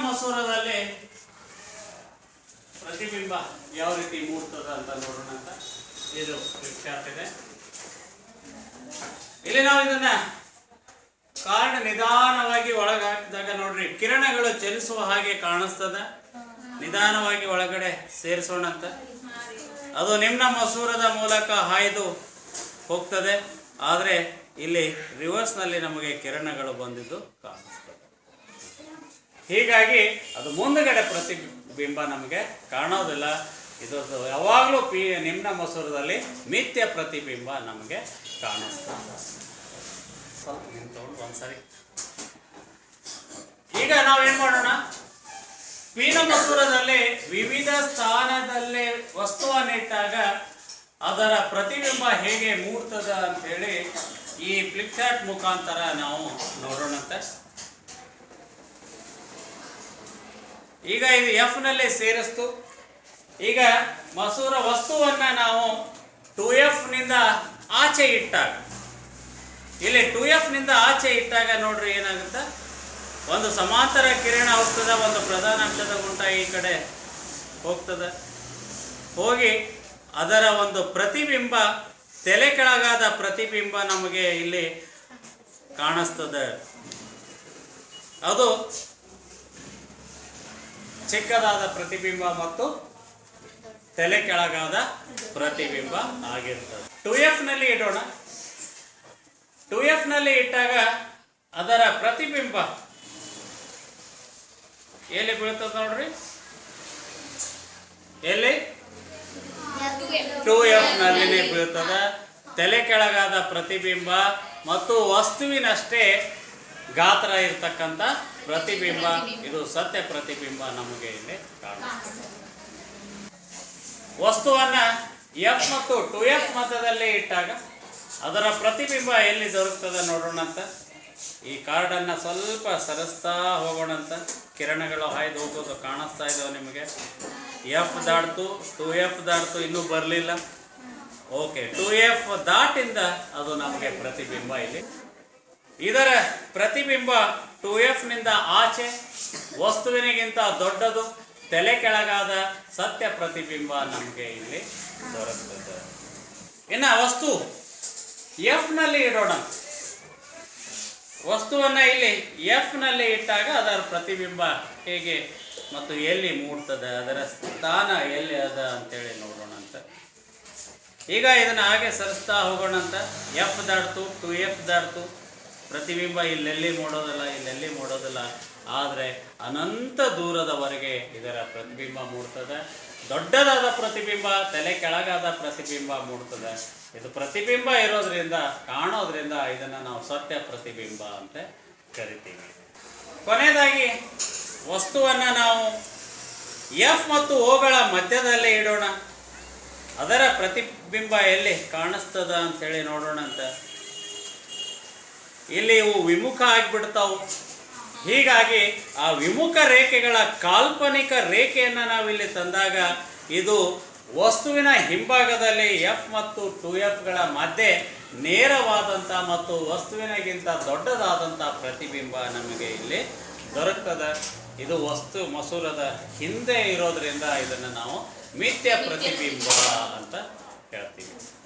ಮಸೂರದಲ್ಲಿ ಪ್ರತಿಬಿಂಬ ಯಾವ ರೀತಿ ಮೂಡ್ತದ ಅಂತ ನೋಡೋಣ ಅಂತ. ಇದು ವಿಖ್ಯಾತ ಇದೆ. ಇಲ್ಲಿ ನಾವು ಇದನ್ನ ಕಾರಣ ನಿಧಾನವಾಗಿ ಒಳಗೆ ಹಾಕಿದಾಗ ನೋಡ್ರಿ, ಕಿರಣಗಳು ಚಲಿಸುವ ಹಾಗೆ ಕಾಣಿಸ್ತದ. ನಿಧಾನವಾಗಿ ಒಳಗಡೆ ಸೇರಿಸೋಣ ಅಂತ. ಅದು ನಿಮ್ನ ಮಸೂರದ ಮೂಲಕ ಹಾಯ್ದು ಹೋಗ್ತದೆ. ಆದರೆ ಇಲ್ಲಿ ರಿವರ್ಸ್ನಲ್ಲಿ ನಮಗೆ ಕಿರಣಗಳು ಬಂದಿದ್ದು ಕಾಣಿಸ್ತದೆ ಹೀಗಾಗಿ ಅದು ಮುಂದಗಡೆ ಪ್ರತಿಬಿಂಬ ನಮಗೆ ಕಾಣೋದಿಲ್ಲ. ಇದು ಯಾವಾಗಲೂ ಪಿ ನಿಮ್ನ ಮಸೂರದಲ್ಲಿ ಮಿಥ್ಯ ಪ್ರತಿಬಿಂಬ ನಮಗೆ ಕಾಣಿಸ್ತದೆ ಸ್ವಲ್ಪ ನಿಂತ್ಕೊಂಡು ಒಂದ್ಸರಿ. ಈಗ ನಾವೇನು ಮಾಡೋಣ? ಪೀನ ಮಸೂರದಲ್ಲಿ ವಿವಿಧ ಸ್ಥಾನದಲ್ಲಿ ವಸ್ತುವನ್ನಿಟ್ಟಾಗ ಅದರ ಪ್ರತಿಬಿಂಬ ಹೇಗೆ ಮೂರ್ತದ ಅಂತ ಹೇಳಿ ಈ ಫ್ಲಿಪ್ಕಾರ್ಟ್ ಮುಖಾಂತರ ನಾವು ನೋಡೋಣಂತೆ. ಈಗ ಇದು ಎಫ್ನಲ್ಲಿ ಸೇರಿಸ್ತು. ಈಗ ಮಸೂರ ವಸ್ತುವನ್ನ ನಾವು ಟು ಎಫ್ನಿಂದ ಆಚೆ ಇಟ್ಟಾಗ, ಇಲ್ಲಿ ಟು ಎಫ್ನಿಂದ ಆಚೆ ಇಟ್ಟಾಗ ನೋಡ್ರಿ ಏನಾಗುತ್ತೆ? ಒಂದು ಸಮಾಂತರ ಕಿರಣ ಹೋಗ್ತದೆ, ಒಂದು ಪ್ರಧಾನ ಅಂಶದ ಗುಂಟ ಈ ಕಡೆ ಹೋಗ್ತದೆ. ಹೋಗಿ ಅದರ ಒಂದು ಪ್ರತಿಬಿಂಬ, ತಲೆ ಕೆಳಗಾದ ಪ್ರತಿಬಿಂಬ ನಮಗೆ ಇಲ್ಲಿ ಕಾಣಿಸ್ತದೆ. ಅದು ಚಿಕ್ಕದಾದ ಪ್ರತಿಬಿಂಬ ಮತ್ತು ತಲೆ ಕೆಳಗಾದ ಪ್ರತಿಬಿಂಬ ಆಗಿರ್ತದೆ. ಟು ಎಫ್ನಲ್ಲಿ ಇಡೋಣ. ಟು ಎಫ್ನಲ್ಲಿ ಇಟ್ಟಾಗ ಅದರ ಪ್ರತಿಬಿಂಬ ಎಲ್ಲಿ ಬೀಳ್ತದೆ ನೋಡ್ರಿ? ಎಲ್ಲಿ? ಟು ಎಫ್ ನಲ್ಲಿನೇ ಬೀಳ್ತದೆ. ತಲೆ ಕೆಳಗಾದ ಪ್ರತಿಬಿಂಬ ಮತ್ತು ವಸ್ತುವಿನಷ್ಟೇ ಗಾತ್ರ ಇರ್ತಕ್ಕಂಥ ಪ್ರತಿಬಿಂಬ, ಇದು ಸತ್ಯ ಪ್ರತಿಬಿಂಬ ನಮಗೆ ಇಲ್ಲಿ ಕಾಣುತ್ತೆ ವಸ್ತುವನ್ನ ಎಫ್ ಮತ್ತು ಟು ಎಫ್ ಮತದಲ್ಲಿ ಇಟ್ಟಾಗ ಅದರ ಪ್ರತಿಬಿಂಬ ಎಲ್ಲಿ ದೊರಕ್ತದೆ ನೋಡೋಣ ಅಂತ? ಈ ಕಾರ್ಡನ್ನು ಸ್ವಲ್ಪ ಸರಿಸ್ತಾ ಹೋಗೋಣ ಅಂತ. ಕಿರಣಗಳು ಹಾಯ್ದು ಹೋಗೋದು ಕಾಣಿಸ್ತಾ ಇದಾವೆ ನಿಮಗೆ. ಎಫ್ ದಾಟ್ತು ಟು ಎಫ್ ದಾಟ್ತು, ಇನ್ನೂ ಬರಲಿಲ್ಲ. ಓಕೆ ಟು ಎಫ್ ದಾಟಿಂದ ಅದು ನಮಗೆ ಪ್ರತಿಬಿಂಬ ಇಲ್ಲಿ ಇದರ ಪ್ರತಿಬಿಂಬ ಟು ಎಫ್ನಿಂದ ಆಚೆ, ವಸ್ತುವಿನಿಗಿಂತ ದೊಡ್ಡದು, ತಲೆ ಕೆಳಗಾದ ಸತ್ಯ ಪ್ರತಿಬಿಂಬ ನಮಗೆ ಇಲ್ಲಿ ದೊರಕುತ್ತದೆ. ಇನ್ನು ವಸ್ತು ಎಫ್ನಲ್ಲಿ ಇಡೋಣ. ವಸ್ತುವನ್ನ ಇಲ್ಲಿ ಎಫ್ನಲ್ಲಿ ಇಟ್ಟಾಗ ಅದರ ಪ್ರತಿಬಿಂಬ ಹೇಗೆ ಮತ್ತು ಎಲ್ಲಿ ಮೂಡ್ತದೆ, ಅದರ ಸ್ಥಾನ ಎಲ್ಲಿ ಅದ ಅಂತೇಳಿ ನೋಡೋಣ ಅಂತ. ಈಗ ಇದನ್ನ ಹಾಗೆ ಸರಿಸ್ತಾ ಹೋಗೋಣ ಅಂತ. ಎಫ್ ದಾಡ್ತು ಟು ಎಫ್ ದಾಟ್ತು. ಪ್ರತಿಬಿಂಬ ಇಲ್ಲೆಲ್ಲಿ ಮೂಡೋದಲ್ಲ, ಇಲ್ಲೆಲ್ಲಿ ಮೂಡೋದಿಲ್ಲ. ಆದರೆ ಅನಂತ ದೂರದವರೆಗೆ ಇದರ ಪ್ರತಿಬಿಂಬ ಮೂಡ್ತದೆ. ದೊಡ್ಡದಾದ ಪ್ರತಿಬಿಂಬ, ತಲೆ ಕೆಳಗಾದ ಪ್ರತಿಬಿಂಬ ಮೂಡ್ತದೆ. ಇದು ಪ್ರತಿಬಿಂಬ ಇರೋದ್ರಿಂದ, ಕಾಣೋದ್ರಿಂದ ಇದನ್ನು ನಾವು ಸತ್ಯ ಪ್ರತಿಬಿಂಬ ಅಂತ ಕರಿತೀವಿ. ಕೊನೆಯದಾಗಿ, ವಸ್ತುವನ್ನು ನಾವು ಎಫ್ ಮತ್ತು ಓಗಳ ಮಧ್ಯದಲ್ಲಿ ಇಡೋಣ. ಅದರ ಪ್ರತಿಬಿಂಬ ಎಲ್ಲಿ ಕಾಣಿಸ್ತದ ಅಂತೇಳಿ ನೋಡೋಣ ಅಂತ ಇಲ್ಲಿ ಇವು ವಿಮುಖ ಆಗಿಬಿಡ್ತಾವು. ಹೀಗಾಗಿ ಆ ವಿಮುಖ ರೇಖೆಗಳ ಕಾಲ್ಪನಿಕ ರೇಖೆಯನ್ನು ನಾವಿಲ್ಲಿ ತಂದಾಗ ಇದು ವಸ್ತುವಿನ ಹಿಂಭಾಗದಲ್ಲಿ ಎಫ್ ಮತ್ತು ಟು ಎಫ್ಗಳ ಮಧ್ಯೆ ನೇರವಾದಂಥ ಮತ್ತು ವಸ್ತುವಿನಗಿಂತ ದೊಡ್ಡದಾದಂಥ ಪ್ರತಿಬಿಂಬ ನಮಗೆ ಇಲ್ಲಿ ದೊರಕ್ತದೆ. ಇದು ವಸ್ತು ಮಸೂರದ ಹಿಂದೆ ಇರೋದ್ರಿಂದ ಇದನ್ನು ನಾವು ಮಿಥ್ಯ. ಪ್ರತಿಬಿಂಬ ಅಂತ